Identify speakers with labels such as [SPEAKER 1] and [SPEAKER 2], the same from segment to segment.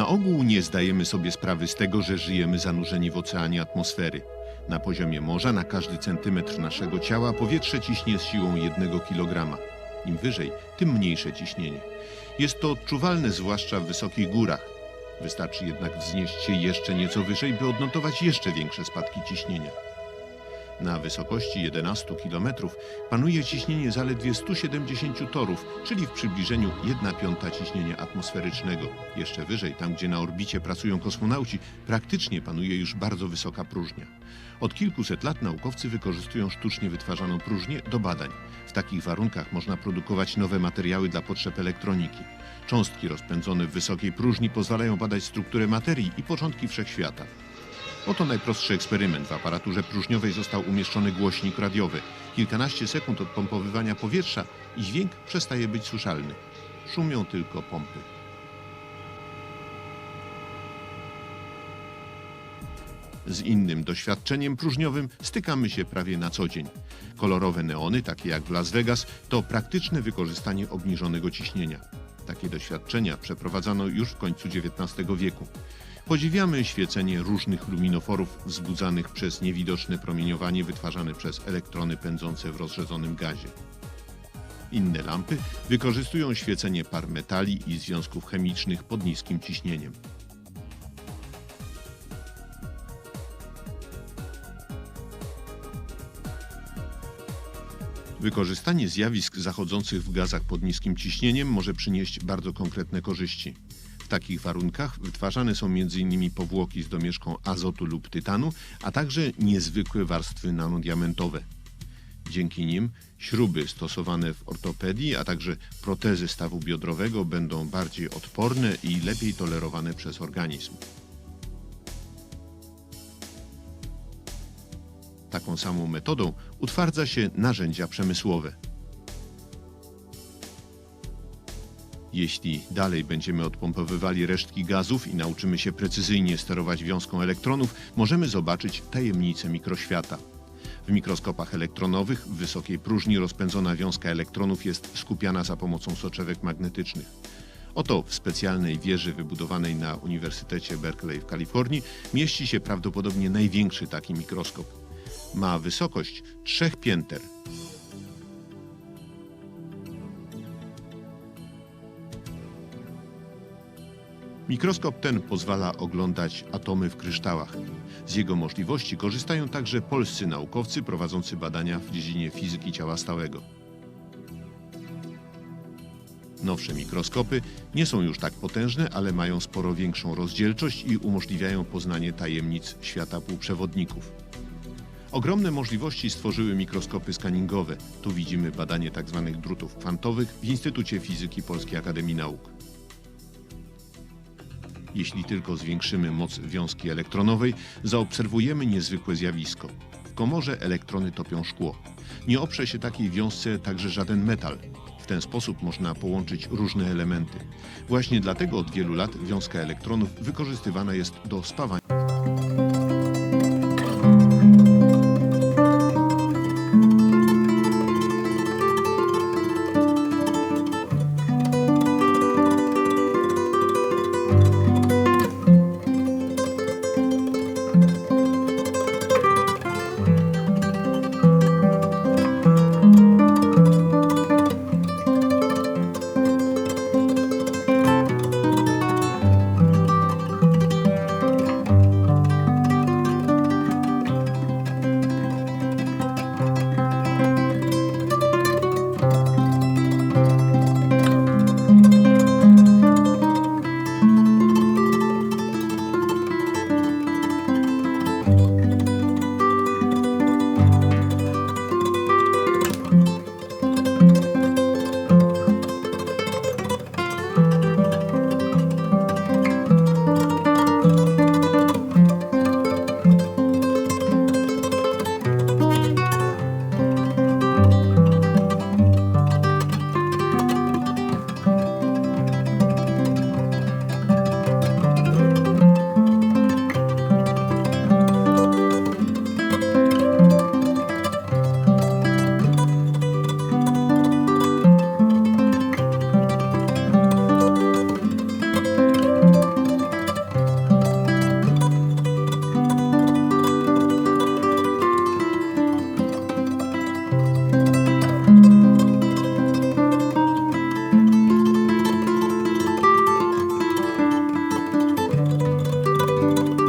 [SPEAKER 1] Na ogół nie zdajemy sobie sprawy z tego, że żyjemy zanurzeni w oceanie atmosfery. Na poziomie morza na każdy centymetr naszego ciała powietrze ciśnie z siłą jednego kilograma. Im wyżej, tym mniejsze ciśnienie. Jest to odczuwalne zwłaszcza w wysokich górach. Wystarczy jednak wznieść się jeszcze nieco wyżej, by odnotować jeszcze większe spadki ciśnienia. Na wysokości 11 km panuje ciśnienie zaledwie 170 torów, czyli w przybliżeniu 1 piąta ciśnienia atmosferycznego. Jeszcze wyżej, tam gdzie na orbicie pracują kosmonauci, praktycznie panuje już bardzo wysoka próżnia. Od kilkuset lat naukowcy wykorzystują sztucznie wytwarzaną próżnię do badań. W takich warunkach można produkować nowe materiały dla potrzeb elektroniki. Cząstki rozpędzone w wysokiej próżni pozwalają badać strukturę materii i początki wszechświata. Oto najprostszy eksperyment. W aparaturze próżniowej został umieszczony głośnik radiowy. Kilkanaście sekund od pompowywania powietrza i dźwięk przestaje być słyszalny. Szumią tylko pompy. Z innym doświadczeniem próżniowym stykamy się prawie na co dzień. Kolorowe neony, takie jak w Las Vegas, to praktyczne wykorzystanie obniżonego ciśnienia. Takie doświadczenia przeprowadzano już w końcu XIX wieku. Podziwiamy świecenie różnych luminoforów wzbudzanych przez niewidoczne promieniowanie wytwarzane przez elektrony pędzące w rozrzedzonym gazie. Inne lampy wykorzystują świecenie par metali i związków chemicznych pod niskim ciśnieniem. Wykorzystanie zjawisk zachodzących w gazach pod niskim ciśnieniem może przynieść bardzo konkretne korzyści. Takich warunkach wytwarzane są m.in. powłoki z domieszką azotu lub tytanu, a także niezwykłe warstwy nanodiamentowe. Dzięki nim śruby stosowane w ortopedii, a także protezy stawu biodrowego będą bardziej odporne i lepiej tolerowane przez organizm. Taką samą metodą utwardza się narzędzia przemysłowe. Jeśli dalej będziemy odpompowywali resztki gazów i nauczymy się precyzyjnie sterować wiązką elektronów, możemy zobaczyć tajemnice mikroświata. W mikroskopach elektronowych w wysokiej próżni rozpędzona wiązka elektronów jest skupiana za pomocą soczewek magnetycznych. Oto w specjalnej wieży wybudowanej na Uniwersytecie Berkeley w Kalifornii mieści się prawdopodobnie największy taki mikroskop. Ma wysokość trzech pięter. Mikroskop ten pozwala oglądać atomy w kryształach. Z jego możliwości korzystają także polscy naukowcy prowadzący badania w dziedzinie fizyki ciała stałego. Nowsze mikroskopy nie są już tak potężne, ale mają sporo większą rozdzielczość i umożliwiają poznanie tajemnic świata półprzewodników. Ogromne możliwości stworzyły mikroskopy skaningowe. Tu widzimy badanie tzw. drutów kwantowych w Instytucie Fizyki Polskiej Akademii Nauk. Jeśli tylko zwiększymy moc wiązki elektronowej, zaobserwujemy niezwykłe zjawisko. W komorze elektrony topią szkło. Nie oprze się takiej wiązce także żaden metal. W ten sposób można połączyć różne elementy. Właśnie dlatego od wielu lat wiązka elektronów wykorzystywana jest do spawania. Thank you.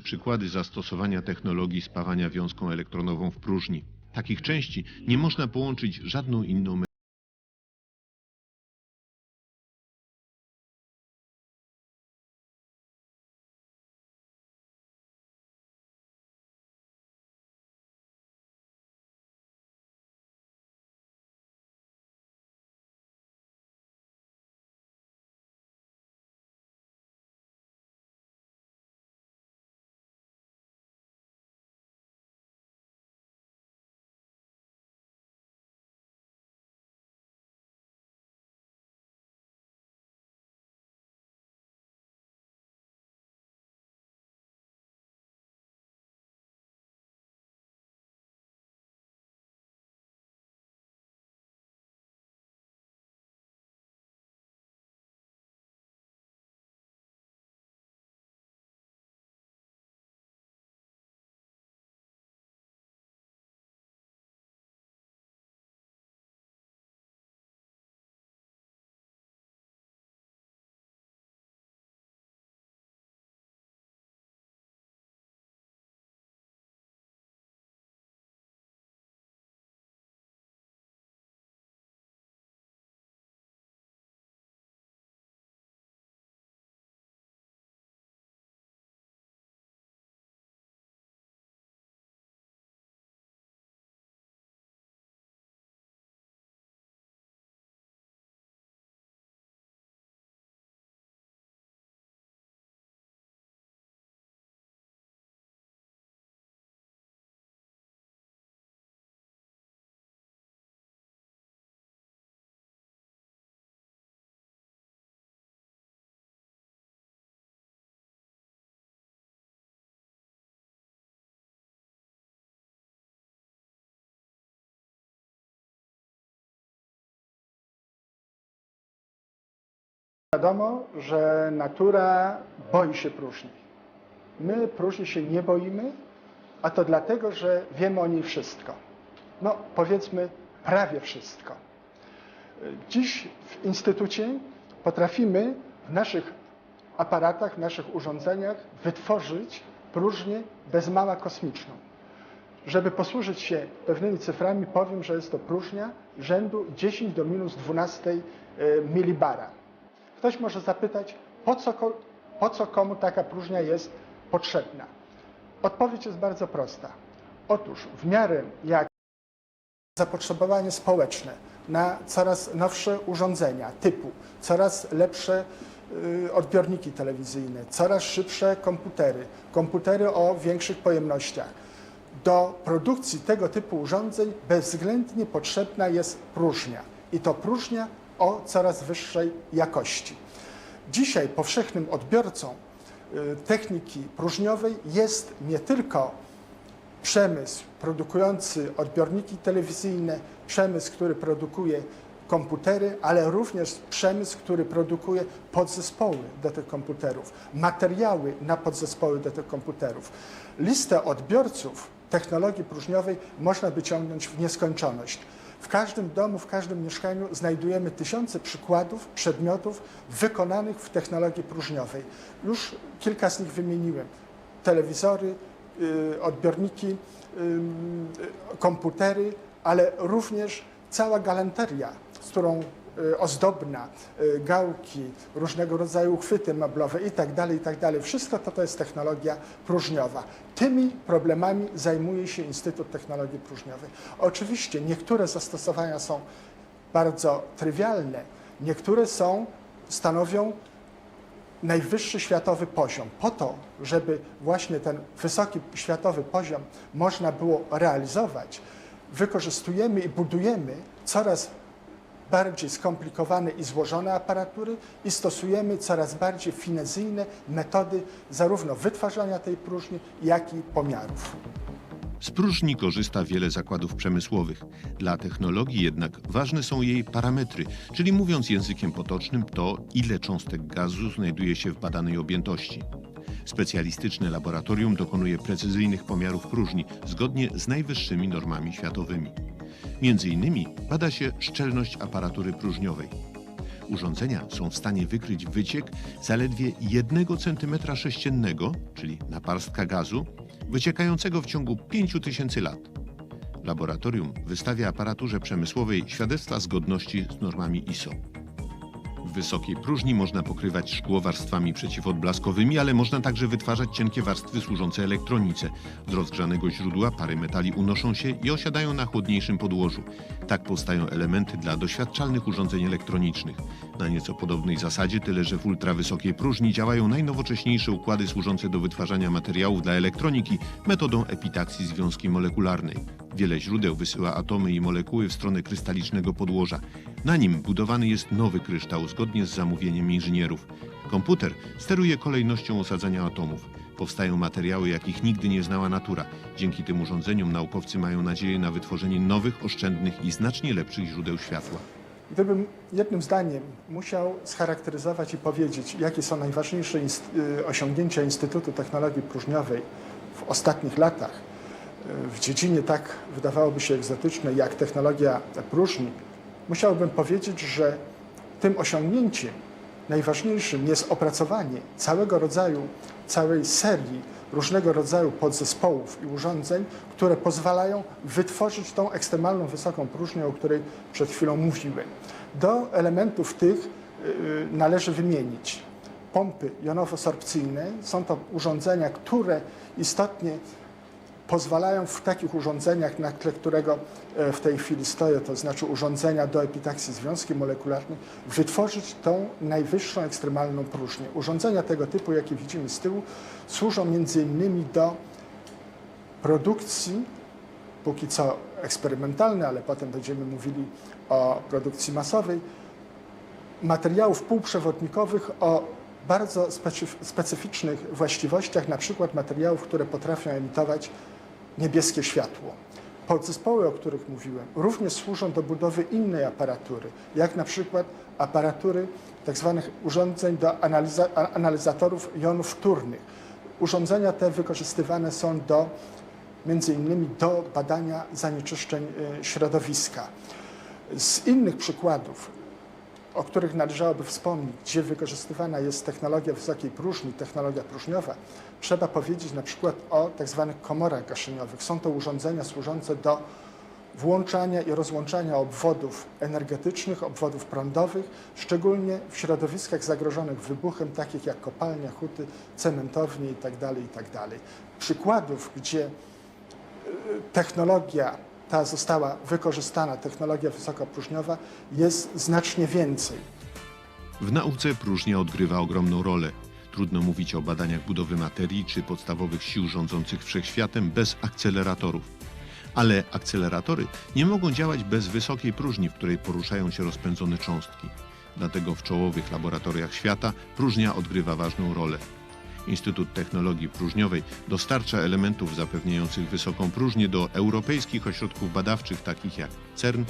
[SPEAKER 1] Przykłady zastosowania technologii spawania wiązką elektronową w próżni. Takich części nie można połączyć żadną inną
[SPEAKER 2] Wiadomo, że natura boi się próżni. My próżni się nie boimy, a to dlatego, że wiemy o niej wszystko. No, powiedzmy, prawie wszystko. Dziś w Instytucie potrafimy w naszych aparatach, w naszych urządzeniach wytworzyć próżnię bez mała kosmiczną. Żeby posłużyć się pewnymi cyframi, powiem, że jest to próżnia rzędu 10 do minus 12 e, milibara. Ktoś może zapytać, po co, po co komu taka próżnia jest potrzebna? Odpowiedź jest bardzo prosta. Otóż w miarę jak zapotrzebowanie społeczne na coraz nowsze urządzenia typu coraz lepsze y, odbiorniki telewizyjne, coraz szybsze komputery, komputery o większych pojemnościach. Do produkcji tego typu urządzeń bezwzględnie potrzebna jest próżnia i to próżnia o coraz wyższej jakości. Dzisiaj powszechnym odbiorcą y, techniki próżniowej jest nie tylko przemysł produkujący odbiorniki telewizyjne, przemysł, który produkuje komputery, ale również przemysł, który produkuje podzespoły do tych komputerów, materiały na podzespoły do tych komputerów. Listę odbiorców technologii próżniowej można by ciągnąć w nieskończoność. W każdym domu, w każdym mieszkaniu znajdujemy tysiące przykładów przedmiotów wykonanych w technologii próżniowej. Już kilka z nich wymieniłem. Telewizory, y, odbiorniki, komputery, ale również cała galanteria, z którą ozdobna, y, gałki, różnego rodzaju uchwyty meblowe itd., itd. Wszystko to to jest technologia próżniowa. Tymi problemami zajmuje się Instytut Technologii Próżniowej. Oczywiście niektóre zastosowania są bardzo trywialne, niektóre są, stanowią najwyższy światowy poziom. Po to, żeby właśnie ten wysoki światowy poziom można było realizować, wykorzystujemy i budujemy coraz bardziej skomplikowane i złożone aparatury i stosujemy coraz bardziej finezyjne metody zarówno wytwarzania tej próżni, jak i pomiarów.
[SPEAKER 1] Z próżni korzysta wiele zakładów przemysłowych. Dla technologii jednak ważne są jej parametry, czyli mówiąc językiem potocznym, to ile cząstek gazu znajduje się w badanej objętości. Specjalistyczne laboratorium dokonuje precyzyjnych pomiarów próżni zgodnie z najwyższymi normami światowymi. Między innymi bada się szczelność aparatury próżniowej. Urządzenia są w stanie wykryć wyciek zaledwie 1 cm sześciennego, czyli naparstka gazu, wyciekającego w ciągu 5000 lat. Laboratorium wystawia aparaturze przemysłowej świadectwa zgodności z normami ISO. Wysokiej próżni można pokrywać szkło warstwami przeciwodblaskowymi, ale można także wytwarzać cienkie warstwy służące elektronice. Z rozgrzanego źródła pary metali unoszą się i osiadają na chłodniejszym podłożu. Tak powstają elementy dla doświadczalnych urządzeń elektronicznych. Na nieco podobnej zasadzie, tyle że w ultrawysokiej próżni działają najnowocześniejsze układy służące do wytwarzania materiałów dla elektroniki metodą epitaksji związki molekularnej. Wiele źródeł wysyła atomy i molekuły w stronę krystalicznego podłoża. Na nim budowany jest nowy kryształ zgodnie z zamówieniem inżynierów. Komputer steruje kolejnością osadzania atomów. Powstają materiały, jakich nigdy nie znała natura. Dzięki tym urządzeniom naukowcy mają nadzieję na wytworzenie nowych, oszczędnych i znacznie lepszych źródeł światła.
[SPEAKER 2] Gdybym jednym zdaniem musiał scharakteryzować i powiedzieć, jakie są najważniejsze y, osiągnięcia Instytutu Technologii Próżniowej w ostatnich latach w dziedzinie tak wydawałoby się egzotycznej jak technologia próżni, musiałbym powiedzieć, że tym osiągnięciem najważniejszym jest opracowanie całego rodzaju, całej serii różnego rodzaju podzespołów i urządzeń, które pozwalają wytworzyć tą ekstremalną wysoką próżnię, o której przed chwilą mówiłem. Do elementów tych y, należy wymienić pompy jonowo-sorpcyjne. Są to urządzenia, które istotnie pozwalają w takich urządzeniach, na tle którego e, w tej chwili stoję, to znaczy urządzenia do epitaksji związki molekularnej, wytworzyć tą najwyższą ekstremalną próżnię. Urządzenia tego typu, jakie widzimy z tyłu, służą między innymi do produkcji, póki co eksperymentalnej, ale potem będziemy mówili o produkcji masowej, materiałów półprzewodnikowych o bardzo specyf- specyficznych właściwościach, na przykład materiałów, które potrafią emitować niebieskie światło. Podzespoły, o których mówiłem, również służą do budowy innej aparatury, jak na przykład aparatury tzw. urządzeń do analiza- analizatorów jonów wtórnych. Urządzenia te wykorzystywane są do między innymi do badania zanieczyszczeń y, środowiska. Z innych przykładów, o których należałoby wspomnieć, gdzie wykorzystywana jest technologia wysokiej próżni, technologia próżniowa, trzeba powiedzieć na przykład o tak zwanych komorach gaszeniowych. Są to urządzenia służące do włączania i rozłączania obwodów energetycznych, obwodów prądowych, szczególnie w środowiskach zagrożonych wybuchem, takich jak kopalnia, huty, cementownie itd. itd. Przykładów, gdzie technologia ta została wykorzystana, technologia wysokopróżniowa, jest znacznie więcej.
[SPEAKER 1] W nauce próżnia odgrywa ogromną rolę. Trudno mówić o badaniach budowy materii czy podstawowych sił rządzących wszechświatem bez akceleratorów. Ale akceleratory nie mogą działać bez wysokiej próżni, w której poruszają się rozpędzone cząstki. Dlatego w czołowych laboratoriach świata próżnia odgrywa ważną rolę. Instytut Technologii Próżniowej dostarcza elementów zapewniających wysoką próżnię do europejskich ośrodków badawczych takich jak CERN,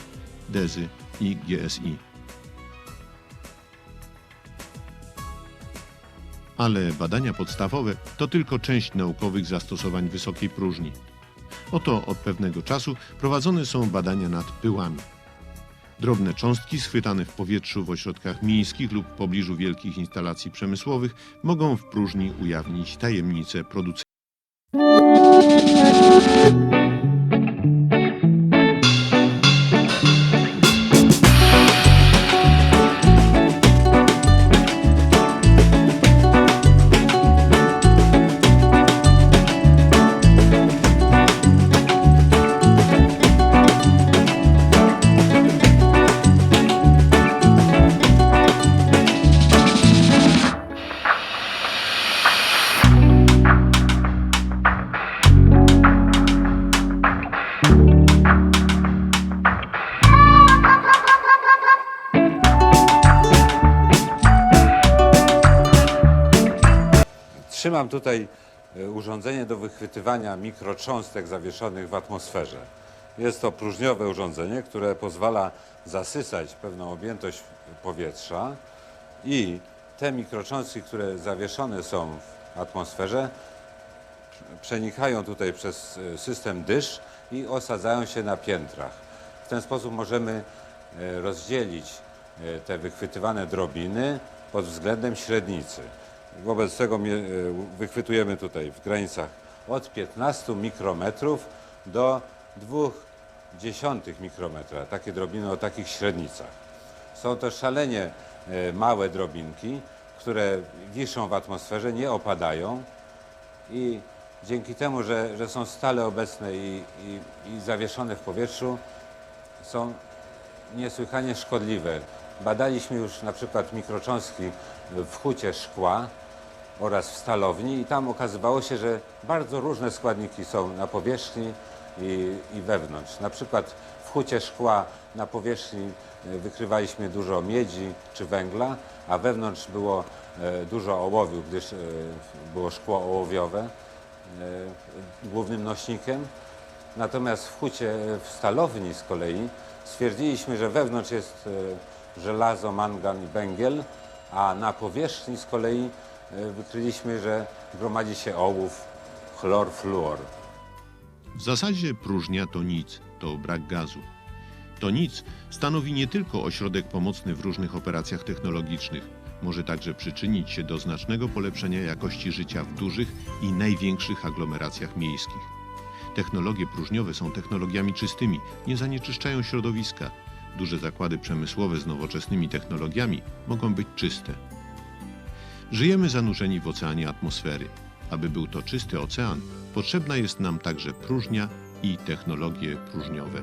[SPEAKER 1] DEZY i GSI. Ale badania podstawowe to tylko część naukowych zastosowań wysokiej próżni. Oto od pewnego czasu prowadzone są badania nad pyłami. Drobne cząstki schwytane w powietrzu w ośrodkach miejskich lub w pobliżu wielkich instalacji przemysłowych mogą w próżni ujawnić tajemnice producentów.
[SPEAKER 3] Trzymam tutaj e, urządzenie do wychwytywania mikrocząstek zawieszonych w atmosferze. Jest to próżniowe urządzenie, które pozwala zasysać pewną objętość powietrza i te mikrocząstki, które zawieszone są w atmosferze, przenikają tutaj przez e, system dysz i osadzają się na piętrach. W ten sposób możemy e, rozdzielić te wychwytywane drobiny pod względem średnicy. Wobec tego e, wychwytujemy tutaj w granicach od 15 mikrometrów do 0,2 mikrometra. Takie drobiny o takich średnicach. Są to szalenie e, małe drobinki, które wiszą w atmosferze, nie opadają i dzięki temu, że, że są stale obecne i, i, i zawieszone w powietrzu, są niesłychanie szkodliwe. Badaliśmy już na przykład mikrocząstki w hucie szkła oraz w stalowni i tam okazywało się, że bardzo różne składniki są na powierzchni i, i wewnątrz. Na przykład w hucie szkła na powierzchni e, wykrywaliśmy dużo miedzi czy węgla, a wewnątrz było e, dużo ołowiu, gdyż e, było szkło ołowiowe głównym nośnikiem. Natomiast w hucie, w stalowni z kolei stwierdziliśmy, że wewnątrz jest żelazo, mangan i węgiel, a na powierzchni z kolei wykryliśmy, że gromadzi się ołów, chlor, fluor.
[SPEAKER 1] W zasadzie próżnia to nic, to brak gazu. To nic stanowi nie tylko ośrodek pomocny w różnych operacjach technologicznych, może także przyczynić się do znacznego polepszenia jakości życia w dużych i największych aglomeracjach miejskich. Technologie próżniowe są technologiami czystymi, nie zanieczyszczają środowiska. Duże zakłady przemysłowe z nowoczesnymi technologiami mogą być czyste. Żyjemy zanurzeni w oceanie atmosfery. Aby był to czysty ocean, potrzebna jest nam także próżnia i technologie próżniowe.